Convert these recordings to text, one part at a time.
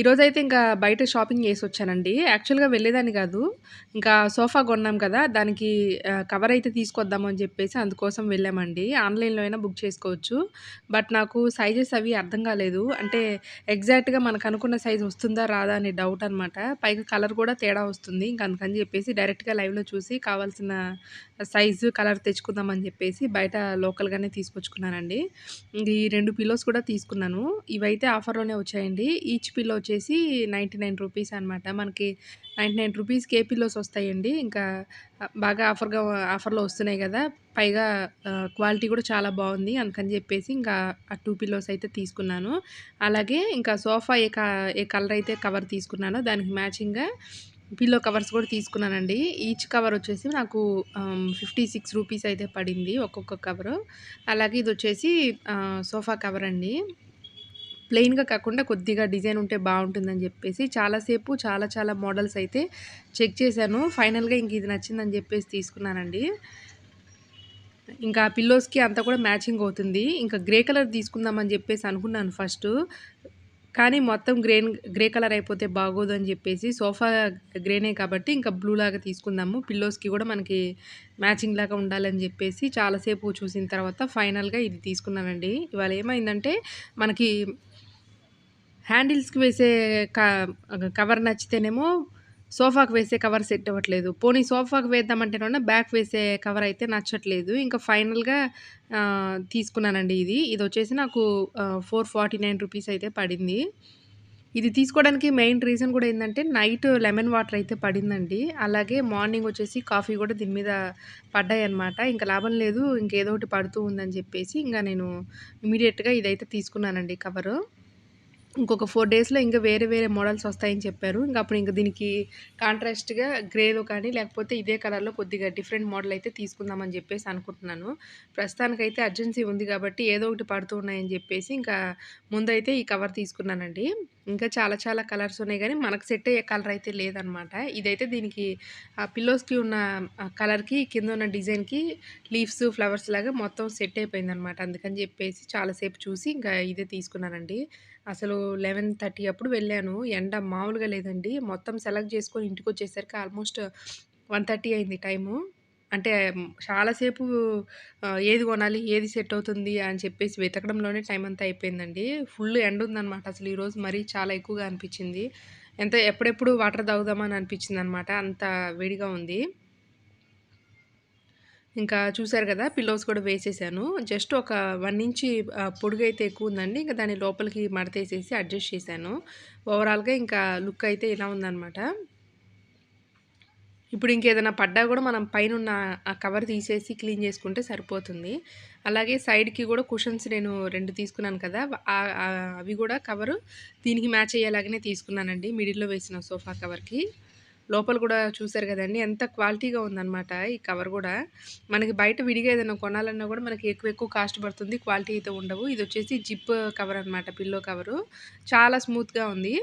ఈరోజైతే ఇంకా బయట షాపింగ్ చేసి వచ్చానండి యాక్చువల్గా వెళ్ళేదాన్ని కాదు. ఇంకా సోఫా కొన్నాం కదా దానికి కవర్ అయితే తీసుకొద్దామని అని చెప్పేసి అందుకోసం వెళ్ళామండి. ఆన్లైన్లో అయినా బుక్ చేసుకోవచ్చు. బట్ నాకు సైజెస్ అవి అర్థం కాలేదు. అంటే ఎగ్జాక్ట్గా మనకు అనుకున్న సైజ్ వస్తుందా రాదా అనే డౌట్ అనమాట పైగా కలర్ కూడా తేడా వస్తుంది. ఇంకా అందుకని చెప్పేసి డైరెక్ట్గా లైవ్లో చూసి కావాల్సిన సైజు కలర్ తెచ్చుకుందామని చెప్పేసి బయట లోకల్గానే తీసుకొచ్చుకున్నానండి. ఈ రెండు పిల్లోస్ కూడా తీసుకున్నాను. ఇవైతే ఆఫర్లోనే వచ్చాయండి. ఈచ్ పిల్లో వచ్చేసి నైంటీ నైన్ రూపీస్ అనమాట మనకి నైంటీ నైన్ రూపీస్ ఏ వస్తాయండి. ఇంకా బాగా ఆఫర్గా ఆఫర్లో వస్తున్నాయి కదా. పైగా క్వాలిటీ కూడా చాలా బాగుంది. అందుకని చెప్పేసి ఇంకా ఆ టూ పిల్లోస్ అయితే తీసుకున్నాను. అలాగే ఇంకా సోఫా ఏ క ఏ కలర్ అయితే కవర్ తీసుకున్నానో దానికి మ్యాచింగ్గా పిల్లో కవర్స్ కూడా తీసుకున్నానండి. ఈచ్ కవర్ వచ్చేసి నాకు ఫిఫ్టీ సిక్స్ రూపీస్ అయితే పడింది ఒక్కొక్క కవరు. అలాగే ఇది వచ్చేసి సోఫా కవర్ అండి. ప్లెయిన్గా కాకుండా కొద్దిగా డిజైన్ ఉంటే బాగుంటుందని చెప్పేసి చాలాసేపు చాలా చాలా మోడల్స్ అయితే చెక్ చేశాను. ఫైనల్గా ఇంక ఇది నచ్చిందని చెప్పేసి తీసుకున్నానండి. ఇంకా పిల్లోస్కి అంతా కూడా మ్యాచింగ్ అవుతుంది. ఇంకా గ్రే కలర్ తీసుకుందామని చెప్పేసి అనుకున్నాను ఫస్ట్. కానీ మొత్తం గ్రేన్ గ్రే కలర్ అయిపోతే బాగోదు అని చెప్పేసి సోఫా గ్రేనే కాబట్టి ఇంకా బ్లూ లాగా తీసుకుందాము. పిల్లోస్కి కూడా మనకి మ్యాచింగ్ లాగా ఉండాలని చెప్పేసి చాలాసేపు చూసిన తర్వాత ఫైనల్గా ఇది తీసుకున్నానండి. ఇవాళ ఏమైందంటే మనకి హ్యాండిల్స్కి వేసే క కవర్ నచ్చితేనేమో సోఫాకు వేసే కవర్ సెట్ అవ్వట్లేదు. పోనీ సోఫాకు వేద్దామంటేనన్నా బ్యాక్ వేసే కవర్ అయితే నచ్చట్లేదు. ఇంకా ఫైనల్గా తీసుకున్నానండి ఇది. ఇది వచ్చేసి నాకు ఫోర్ ఫార్టీ నైన్ రూపీస్ అయితే పడింది. ఇది తీసుకోవడానికి మెయిన్ రీజన్ కూడా ఏంటంటే నైట్ లెమన్ వాటర్ అయితే పడిందండి. అలాగే మార్నింగ్ వచ్చేసి కాఫీ కూడా దీని మీద పడ్డాయి అనమాట ఇంకా లాభం లేదు ఇంకేదో ఒకటి పడుతూ ఉందని చెప్పేసి ఇంకా నేను ఇమీడియట్గా ఇదైతే తీసుకున్నానండి కవరు. ఇంకొక ఫోర్ డేస్లో ఇంకా వేరే వేరే మోడల్స్ వస్తాయని చెప్పారు. ఇంకా అప్పుడు ఇంకా దీనికి కాంట్రాస్ట్గా గ్రేలో కానీ లేకపోతే ఇదే కలర్లో కొద్దిగా డిఫరెంట్ మోడల్ అయితే తీసుకుందామని చెప్పేసి అనుకుంటున్నాను. ప్రస్తుతానికైతే అర్జెన్సీ ఉంది కాబట్టి ఏదో ఒకటి పడుతూ ఉన్నాయని చెప్పేసి ఇంకా ముందైతే ఈ కవర్ తీసుకున్నానండి. ఇంకా చాలా చాలా కలర్స్ ఉన్నాయి కానీ మనకు సెట్ అయ్యే కలర్ అయితే లేదనమాట. ఇదైతే దీనికి ఆ పిల్లోస్కి ఉన్న కలర్కి కింద ఉన్న డిజైన్కి లీవ్స్ ఫ్లవర్స్ లాగా మొత్తం సెట్ అయిపోయింది అనమాట అందుకని చెప్పేసి చాలాసేపు చూసి ఇంకా ఇదే తీసుకున్నానండి. అసలు లెవెన్ థర్టీ అప్పుడు వెళ్ళాను. ఎండ మామూలుగా లేదండి. మొత్తం సెలెక్ట్ చేసుకొని ఇంటికి వచ్చేసరికి ఆల్మోస్ట్ వన్ థర్టీ అయింది టైము. అంటే చాలాసేపు ఏది కొనాలి ఏది సెట్ అవుతుంది అని చెప్పేసి వెతకడంలోనే టైం అంతా అయిపోయిందండి. ఫుల్ ఎండ ఉందన్నమాట అసలు ఈరోజు మరీ చాలా ఎక్కువగా అనిపించింది. ఎంత ఎప్పుడెప్పుడు వాటర్ తాగుదామని అనిపించింది అనమాట అంత వేడిగా ఉంది. ఇంకా చూసారు కదా పిల్లోస్ కూడా వేసేసాను. జస్ట్ ఒక వన్ ఇంచి పొడుగైతే పొడుగు అయితే ఎక్కువ ఉందండి. ఇంకా దాని లోపలికి మడతేసేసి అడ్జస్ట్ చేశాను. ఓవరాల్గా ఇంకా లుక్ అయితే ఇలా ఉందన్నమాట. ఇప్పుడు ఇంకేదైనా పడ్డా కూడా మనం పైన ఉన్న ఆ కవర్ తీసేసి క్లీన్ చేసుకుంటే సరిపోతుంది. అలాగే సైడ్కి కూడా కుషన్స్ నేను రెండు తీసుకున్నాను కదా అవి కూడా కవరు దీనికి మ్యాచ్ అయ్యేలాగానే తీసుకున్నానండి. మిడిల్లో వేసిన సోఫా కవర్కి లోపల కూడా చూసారు కదండి. ఎంత క్వాలిటీగా ఉందన్నమాట ఈ కవర్ కూడా. మనకి బయట విడిగా ఏదైనా కొనాలన్నా కూడా మనకి ఎక్కువ ఎక్కువ కాస్ట్ పడుతుంది క్వాలిటీ అయితే ఉండవు. ఇది వచ్చేసి జిప్ కవర్ అనమాట పిల్లో కవరు. చాలా స్మూత్గా ఉంది.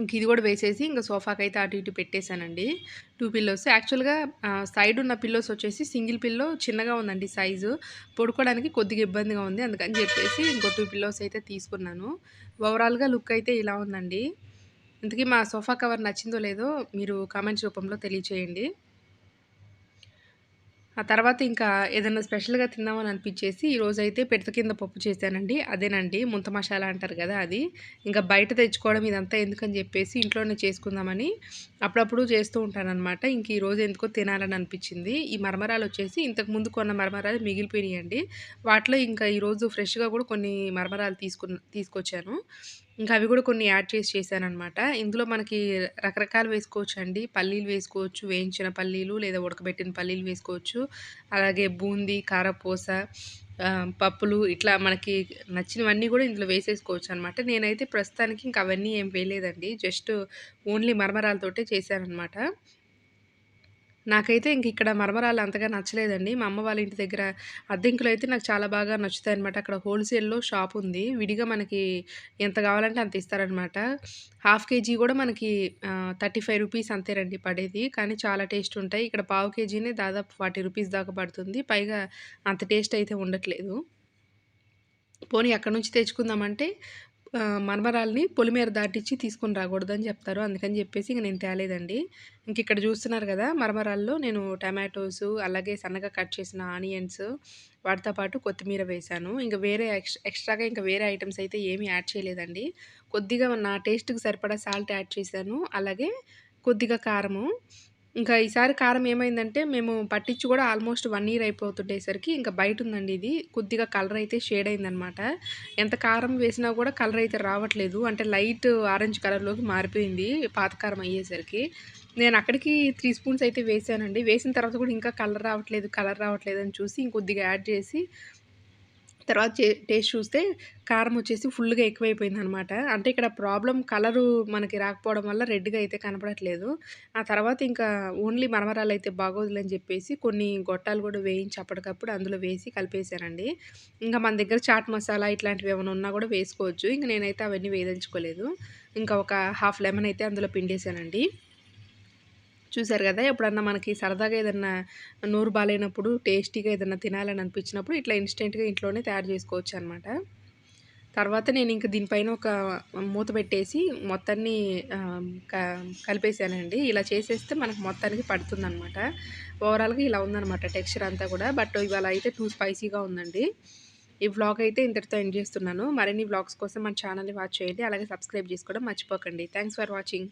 ఇంక ఇది కూడా వేసేసి ఇంకా సోఫాకి అయితే అటు ఇటు పెట్టేశానండి. Two pillows. యాక్చువల్గా సైడ్ ఉన్న పిల్లోస్ వచ్చేసి సింగిల్ పిల్లో చిన్నగా ఉందండి సైజు. పడుకోవడానికి కొద్దిగా ఇబ్బందిగా ఉంది. అందుకని చెప్పేసి ఇంకో టూ పిల్లోస్ అయితే తీసుకున్నాను. ఓవరాల్గా లుక్ అయితే ఇలా ఉందండి. ఇంతకీ మా సోఫా కవర్ నచ్చిందో లేదో మీరు కామెంట్స్ రూపంలో తెలియచేయండి. ఆ తర్వాత ఇంకా ఏదైనా స్పెషల్గా తిందామని అనిపించేసి ఈరోజు అయితే పెడత కింద పప్పు చేశానండి. అదేనండి ముంత మసాలా అంటారు కదా అది. ఇంకా బయట తెచ్చుకోవడం ఇదంతా ఎందుకని చెప్పేసి ఇంట్లోనే చేసుకుందామని అప్పుడప్పుడు చేస్తూ ఉంటానన్నమాట. ఇంక ఈరోజు ఎందుకో తినాలని అనిపించింది. ఈ మరమరాలు వచ్చేసి ఇంతకు ముందు కొన్న మరమరాలు మిగిలిపోయినాయండి. వాటిలో ఇంకా ఈరోజు ఫ్రెష్గా కూడా కొన్ని మరమరాలు తీసుకున్న తీసుకొచ్చాను. ఇంకా అవి కూడా కొన్ని యాడ్ చేసి చేశానమాట ఇందులో మనకి రకరకాలు వేసుకోవచ్చు అండి పల్లీలు వేసుకోవచ్చు వేయించిన పల్లీలు లేదా ఉడకబెట్టిన పల్లీలు వేసుకోవచ్చు. అలాగే బూందీ కారపూస పప్పులు ఇట్లా మనకి నచ్చినవన్నీ కూడా ఇందులో వేసేసుకోవచ్చు అనమాట నేనైతే ప్రస్తుతానికి ఇంకా అవన్నీ ఏం వేయలేదండి. జస్ట్ ఓన్లీ మరమరాలతోటే చేశానమాట నాకైతే ఇంక ఇక్కడ మరమరాలు అంతగా నచ్చలేదండి. మా అమ్మ వాళ్ళ ఇంటి దగ్గర అద్దెంకులు అయితే నాకు చాలా బాగా నచ్చుతాయి అనమాట అక్కడ హోల్‌సేల్‌లో షాప్ ఉంది. విడిగా మనకి ఎంత కావాలంటే అంత ఇస్తారనమాట. హాఫ్ కేజీ కూడా మనకి థర్టీ ఫైవ్ రూపీస్ అంతేనండి పడేది. కానీ చాలా టేస్ట్ ఉంటాయి. ఇక్కడ పావు కేజీనే దాదాపు ఫార్టీ రూపీస్ దాకా పడుతుంది. పైగా అంత టేస్ట్ అయితే ఉండట్లేదు. పోనీ ఎక్కడి నుంచి తెచ్చుకుందామంటే ఆహ్, పొలిమేర దాటించి తీసుకొని రాకూడదని చెప్తారు. అందుకని చెప్పేసి ఇంక నేను తేలేదండి. ఇంక ఇక్కడ చూస్తున్నారు కదా! మరమరాల్లో నేను టమాటోస్ అలాగే సన్నగా కట్ చేసిన ఆనియన్స్, వాటితో పాటు కొత్తిమీర వేశాను. ఇంకా వేరే ఎక్స్ ఎక్స్‌ట్రాగా ఇంకా వేరే ఐటమ్స్ అయితే ఏమీ యాడ్ చేయలేదండి. కొద్దిగా నా టేస్ట్‌కి సరిపడా సాల్ట్ యాడ్ చేశాను. అలాగే కొద్దిగా కారము. ఇంకా ఈసారి కారం ఏమైందంటే మేము పట్టించి కూడా ఆల్మోస్ట్ వన్ ఇయర్ అయిపోతుండేసరికి ఇంకా బయట ఉందండి ఇది. కొద్దిగా కలర్ అయితే షేడ్ అయిందనమాట. ఎంత కారం వేసినా కూడా కలర్ అయితే రావట్లేదు. అంటే లైట్ ఆరెంజ్ కలర్‌లోకి మారిపోయింది పాత కారం అయ్యేసరికి. నేను అక్కడికి త్రీ స్పూన్స్ అయితే వేసానండి వేసిన తర్వాత కూడా ఇంకా కలర్ రావట్లేదు, కలర్ రావట్లేదు అని చూసి ఇంకొద్దిగా యాడ్ చేసి తర్వాత టేస్ట్ చూస్తే కారం వచ్చేసి ఫుల్‌గా ఎక్కువైపోయిందనమాట. అంటే ఇక్కడ ప్రాబ్లం కలరు మనకి రాకపోవడం వల్ల రెడ్‌గా అయితే కనపడట్లేదు. ఆ తర్వాత ఇంకా ఓన్లీ మరమరాలు మరమరాలైతే బాగోదులని చెప్పేసి కొన్ని గొట్టాలు కూడా వేయించి అప్పటికప్పుడు అందులో వేసి కలిపేసానండి. ఇంకా మన దగ్గర చాట్ మసాలా ఇట్లాంటివి ఏమైనా ఉన్నా కూడా వేసుకోవచ్చు. ఇంక నేనైతే అవన్నీ వేయదలుచుకోలేదు. ఇంకా ఒక హాఫ్ లెమన్ అయితే అందులో పిండేసానండి. చూసారు కదా! ఎప్పుడన్నా మనకి సరదాగా ఏదన్నా నూరు బాలేనప్పుడు, టేస్టీగా ఏదన్నా తినాలని అనిపించినప్పుడు ఇట్లా ఇన్‌స్టెంట్‌గా ఇంట్లోనే తయారు చేసుకోవచ్చు అనమాట తర్వాత నేను ఇంక దీనిపైన ఒక మూత పెట్టేసి మొత్తాన్ని క కలిపేసానండి. ఇలా చేసేస్తే మనకు మొత్తానికి పడుతుందనమాట. ఓవరాల్‌గా ఇలా ఉందనమాట టెక్స్చర్ అంతా కూడా. బట్ ఇవాళ అయితే టూ స్పైసీగా ఉందండి. ఈ వ్లాగ్ అయితే ఇంతటితో ఎండ్ చేస్తున్నాను. మరిన్ని వ్లాగ్స్ కోసం మన ఛానల్‌ని వాచ్ చేయండి. అలాగే సబ్స్క్రైబ్ చేసుకోవడం మర్చిపోకండి. Thanks for watching.